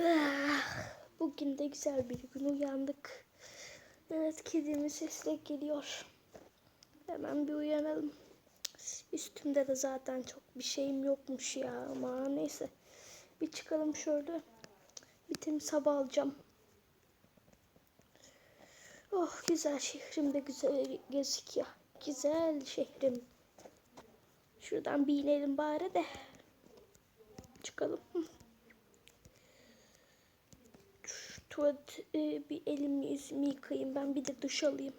Ah, Bugün de güzel bir gün uyandık. Evet kedimin sesi de geliyor. Hemen bir uyanalım. Üstümde de zaten çok bir şeyim yokmuş ya ama neyse. Bir çıkalım şöyle. Bir temiz hava alacağım. Oh güzel şehrim de güzel gözüküyor. Güzel şehrim. Şuradan bir inelim bari de. Çıkalım. Şu tuvalet e, bir elimi yüzümü yıkayayım. Ben bir de duş alayım.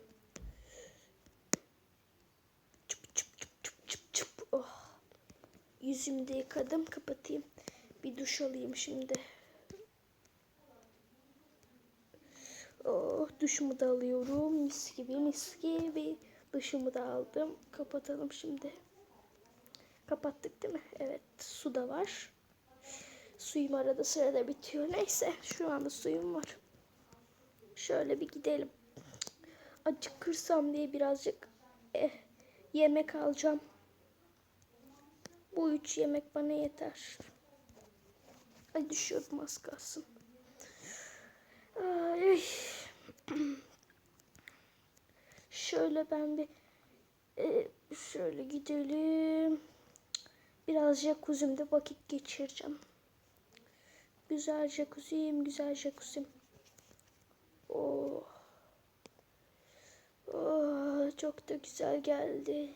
Çıp çıp çıp çıp çıp çıp. Oh. Yüzümü de yıkadım. Kapatayım. Bir duş alayım şimdi. Oh, duşumu da alıyorum. Mis gibi mis gibi. Duşumu da aldım. Kapatalım şimdi. Kapattık değil mi? Evet. Su da var. Suyum arada sırada bitiyor. Neyse. Şu anda suyum var. Şöyle bir gidelim. Acıkırsam diye birazcık eh, yemek alacağım. Bu üç yemek bana yeter. Ay düşüyordum az kalsın. Ay. Şöyle ben bir e, şöyle gidelim. Biraz jacuzzi'mde vakit geçireceğim. Güzel jacuzzi'm, güzel jacuzzi'm. Oh. Oh, çok da güzel geldi.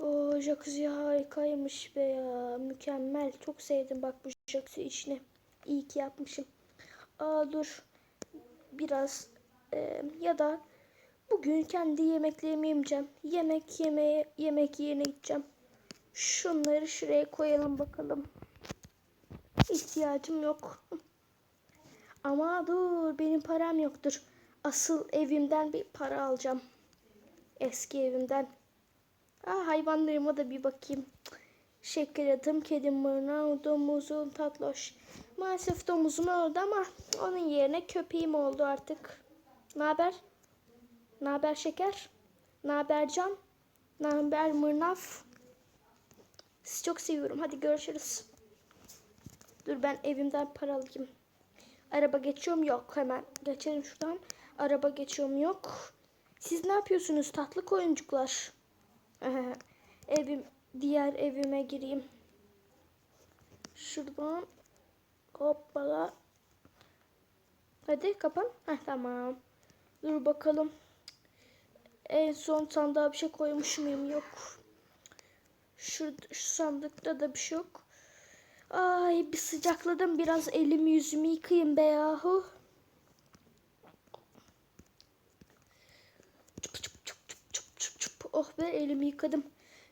Oh, jacuzzi harikaymış be ya. Mükemmel. Çok sevdim bak bu jacuzzi işini. İyi ki yapmışım. Aa dur. Biraz e, ya da bugün kendi yemeklerimi yemeyeceğim. Yemek yemeye yemek yerine gideceğim. Şunları şuraya koyalım bakalım. İhtiyacım yok. Ama dur benim param yoktur. Asıl evimden bir para alacağım. Eski evimden. Aa, hayvanlarıma da bir bakayım. Şeker adım, kedim mırnav, domuzum, tatloş. Maalesef domuzum öldü ama onun yerine köpeğim oldu artık. Ne haber? Ne haber şeker? Ne haber can? Ne haber mırnav? Sizi çok seviyorum. Hadi görüşürüz. Dur ben evimden para alayım. Araba geçiyorum yok. Hemen geçelim şuradan. Araba geçiyorum yok. Siz ne yapıyorsunuz tatlı koyuncuklar? Evim diğer evime gireyim. Şuradan hoppala. Hadi kapan. Heh, tamam. Dur bakalım. En son sandığa bir şey koymuş muyum? Yok. Şu, şu sandıkta da bir şey yok. Ay bir sıcakladım. Biraz elimi yüzümü yıkayayım be yahu. Çıp çıp çıp çıp çıp çıp çıp. Oh be elimi yıkadım.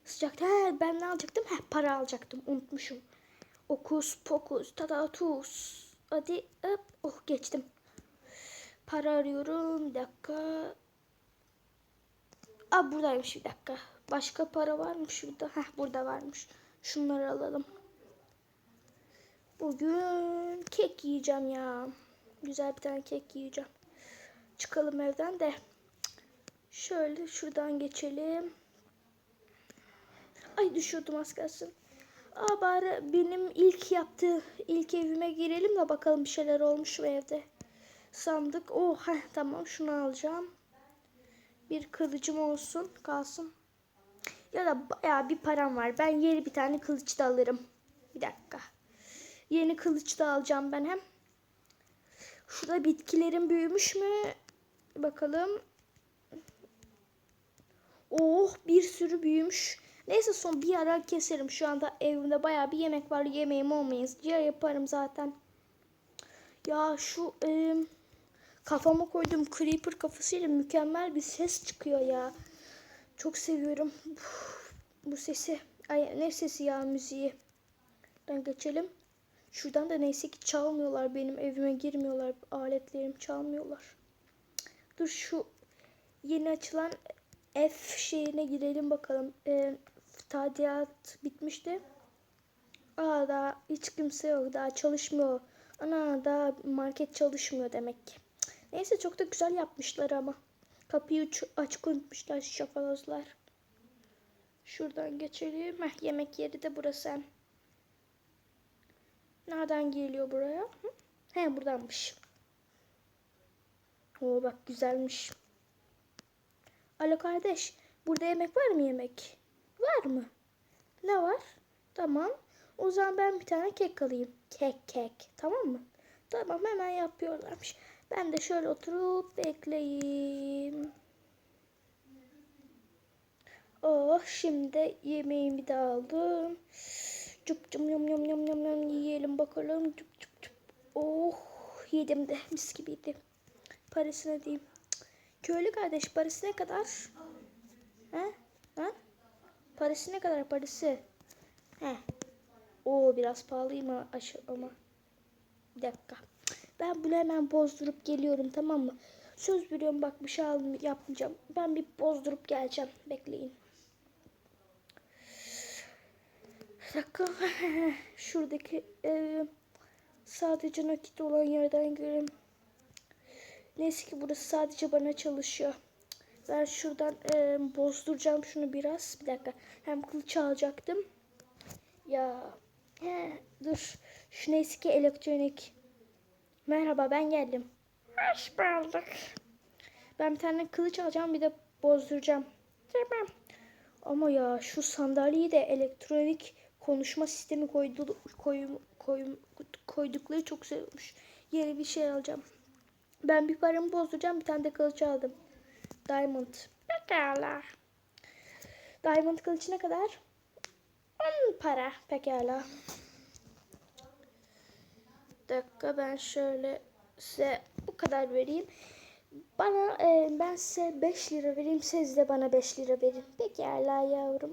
Sıcak. He ben ne alacaktım? He para alacaktım. Unutmuşum. Okus pokus tatatus. Hadi hop. Oh geçtim. Para arıyorum. Bir dakika. Aa buradaymış bir dakika. Başka para var mı şurada? Heh burada varmış. Şunları alalım. Bugün kek yiyeceğim ya. Güzel bir tane kek yiyeceğim. Çıkalım evden de. Şöyle şuradan geçelim. Ay düşüyordum az kalsın. Aa bari benim ilk yaptığı ilk evime girelim de bakalım bir şeyler olmuş mu evde. Sandık. Oh heh, tamam şunu alacağım. Bir kılıcım olsun kalsın. Ya da bayağı bir param var. Ben yeni bir tane kılıç da alırım. Bir dakika. Yeni kılıç da alacağım ben hem. Şurada bitkilerim büyümüş mü? Bakalım. Oh bir sürü büyümüş. Neyse son bir ara keserim. Şu anda evimde bayağı bir yemek var. Yemeğim olmayınca yaparım zaten. Ya şu e, kafama koyduğum creeper kafasıyla mükemmel bir ses çıkıyor ya. Çok seviyorum bu sesi. Ay ne sesi ya müziği. Ben geçelim. Şuradan da neyse ki çalmıyorlar. Benim evime girmiyorlar. Aletlerim çalmıyorlar. Dur şu yeni açılan F şeyine girelim bakalım. E, tadilat bitmişti. Aa daha hiç kimse yok. Daha çalışmıyor. Ana daha market çalışmıyor demek ki. Neyse çok da güzel yapmışlar ama. Kapıyı açık unutmuşlar şafalozlar. Şuradan geçelim. Heh, yemek yeri de burası. Nereden geliyor buraya? He buradanmış. Oo bak güzelmiş. Alo kardeş. Burada yemek var mı yemek? Var mı? Ne var? Tamam. O zaman ben bir tane kek alayım. Kek kek. Tamam mı? Tamam hemen yapıyorlarmış. Ben de şöyle oturup bekleyeyim. Oh şimdi yemeğimi de aldım. Cup cum yum yum yum yum yum yiyelim bakalım. Cup cup cup. Oh yedim de mis gibiydi. Parası ne diyeyim? Köylü kardeş parası ne kadar? He? Ha? Parası ne kadar parası? He. Oo biraz pahalıyım ama. Bir dakika. Ben bunu hemen bozdurup geliyorum tamam mı? Söz veriyorum bak bir şey yapmayacağım. Ben bir bozdurup geleceğim. Bekleyin. Bir dakika. Şuradaki e, sadece nakit olan yerden girelim. Neyse ki burası sadece bana çalışıyor. Ben şuradan e, bozduracağım şunu biraz. Bir dakika. Hem kılıç alacaktım. Ya he, dur. Şu neyse ki elektronik. Merhaba ben geldim. Hoş bulduk. Ben bir tane kılıç alacağım bir de bozduracağım. Tamam. Ama ya şu sandalyeyi de elektronik konuşma sistemi koydu, koy, koy, koydukları çok olmuş. Yeni bir şey alacağım. Ben bir paramı bozduracağım bir tane de kılıç aldım. Diamond. Pekala. Diamond kılıç ne kadar? 10 para. Pekala. Dakika ben şöyle size bu kadar vereyim. Bana e, ben size 5 lira vereyim. Siz de bana 5 lira verin. Pekala yavrum.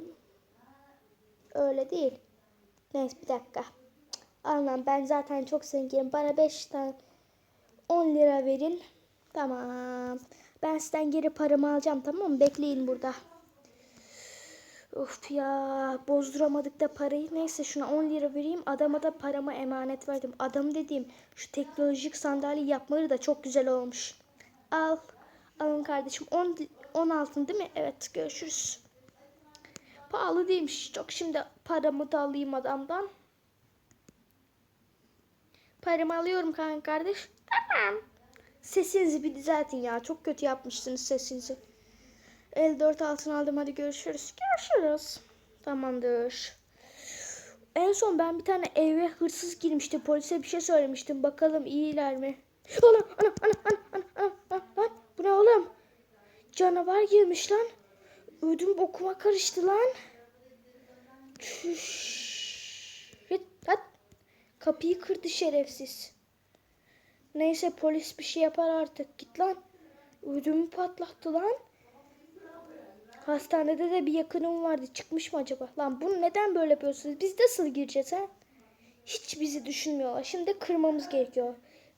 Öyle değil. Neyse bir dakika. Anlam ben zaten çok zenginim. Bana 5 tane 10 lira verin. Tamam. Ben sizden geri paramı alacağım tamam mı? Bekleyin burada. Of ya bozduramadık da parayı. Neyse şuna 10 lira vereyim. Adama da paramı emanet verdim. Adam dediğim şu teknolojik sandalye yapmaları da çok güzel olmuş. Al. Alın kardeşim. 10, 10 altın değil mi? Evet görüşürüz. Pahalı değilmiş çok. Şimdi paramı da alayım adamdan. Paramı alıyorum kanka kardeş. Tamam. Sesinizi bir düzeltin ya. Çok kötü yapmışsınız sesinizi. 54 altın aldım. Hadi görüşürüz. Görüşürüz. Tamamdır. En son ben bir tane eve hırsız girmişti. Polise bir şey söylemiştim. Bakalım iyiler mi? Ana ana ana ana ana ana ana lan. Bu ne oğlum? Canavar girmiş lan. Ödüm okuma karıştı lan. Çüş. Lan. Kapıyı kırdı şerefsiz. Neyse polis bir şey yapar artık. Git lan. Ödümü patlattı lan. Hastanede de bir yakınım vardı. Çıkmış mı acaba? Lan bunu neden böyle yapıyorsunuz? Biz nasıl gireceğiz ha? Hiç bizi düşünmüyorlar. Şimdi kırmamız gerekiyor.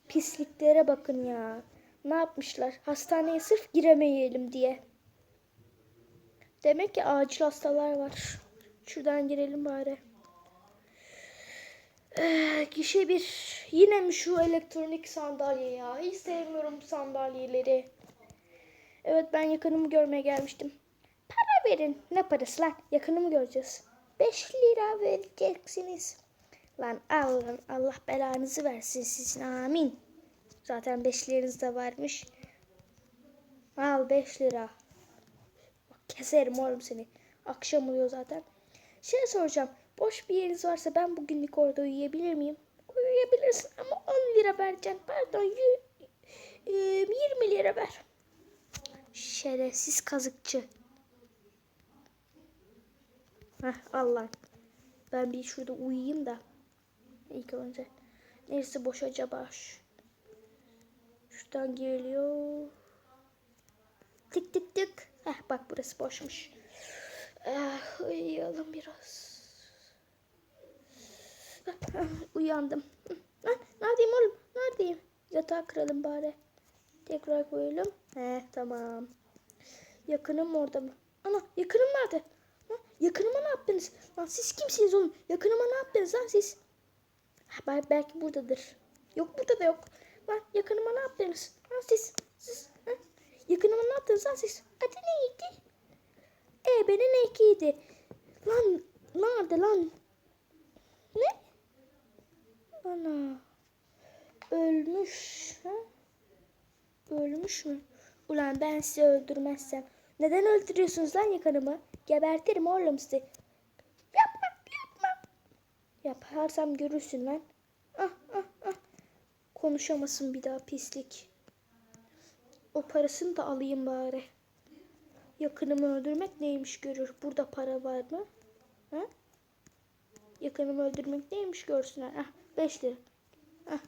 Pisliklere bakın ya. Ne yapmışlar? Hastaneye sırf giremeyelim diye. Demek ki acil hastalar var. Şuradan girelim bari. Ee, gişe bir. Yine mi şu elektronik sandalye ya? Hiç sevmiyorum sandalyeleri. Evet ben yakınımı görmeye gelmiştim. Para verin. Ne parası lan? Yakınımı göreceğiz. 5 lira vereceksiniz. Lan alın Allah belanızı versin sizin amin. Zaten 5 liranız da varmış. Al 5 lira. Keserim oğlum seni. Akşam oluyor zaten. Şey soracağım. Boş bir yeriniz varsa ben bugünlük orada uyuyabilir miyim? Uyuyabilirsin ama 10 lira vereceksin. Pardon y- e, 20 lira ver. Şerefsiz kazıkçı. Heh Allah. Ben bir şurada uyuyayım da. İlk önce. Neresi boş acaba? Şu- Şuradan geliyor. Tık tık tık. Heh bak burası boşmuş. Ah, uyuyalım biraz. Ah, ah, Uyandım. Lan neredeyim oğlum? Neredeyim? Yatağı kıralım bari. Tekrar koyalım. He tamam. Yakınım orada mı? Ana yakınım nerede? Ha, yakınıma ne yaptınız? Lan siz kimsiniz oğlum? Yakınıma ne yaptınız lan siz? Ha, bel- belki buradadır. Yok burada da yok. Lan yakınıma ne yaptınız? Lan siz? Siz? Yakınıma ne yaptınız lan siz? Adı neydi? E benim ekiydi. Lan nerede lan? Ne? Ana. Ölmüş. Ha? Ölmüş mü? Ulan ben sizi öldürmezsem. Neden öldürüyorsunuz lan yakanımı? Gebertirim oğlum sizi. Yapma yapma. Yaparsam görürsün lan. Ah ah ah. Konuşamasın bir daha pislik. O parasını da alayım bari. Yakınımı öldürmek neymiş görür. Burada para var mı? Ha? Yakınımı öldürmek neymiş görsünler. Ah 5 lira. Ah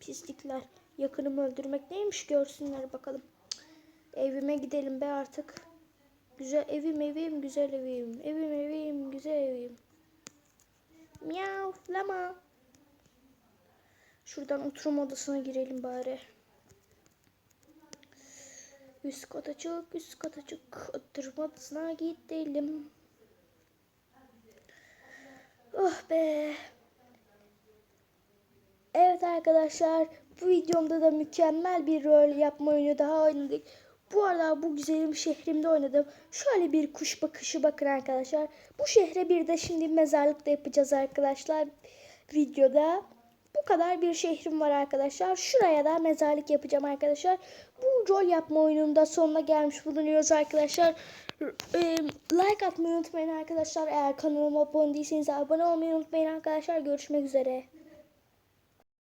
pislikler. Yakınımı öldürmek neymiş görsünler bakalım. Evime gidelim be artık. Güzel evim evim güzel evim. Evim evim güzel evim. Miyav lama. Şuradan oturma odasına girelim bari. Üst kata çık, üst kata çık. Oturma odasına gidelim. Oh be. Evet arkadaşlar bu videomda da mükemmel bir rol yapma oyunu daha oynadık. Bu arada bu güzelim şehrimde oynadım. Şöyle bir kuş bakışı bakın arkadaşlar. Bu şehre bir de şimdi mezarlık da yapacağız arkadaşlar videoda. Bu kadar bir şehrim var arkadaşlar. Şuraya da mezarlık yapacağım arkadaşlar. Bu rol yapma oyununda sonuna gelmiş bulunuyoruz arkadaşlar. Eee, Like atmayı unutmayın arkadaşlar. Eğer kanalıma abone değilseniz abone olmayı unutmayın arkadaşlar. Görüşmek üzere.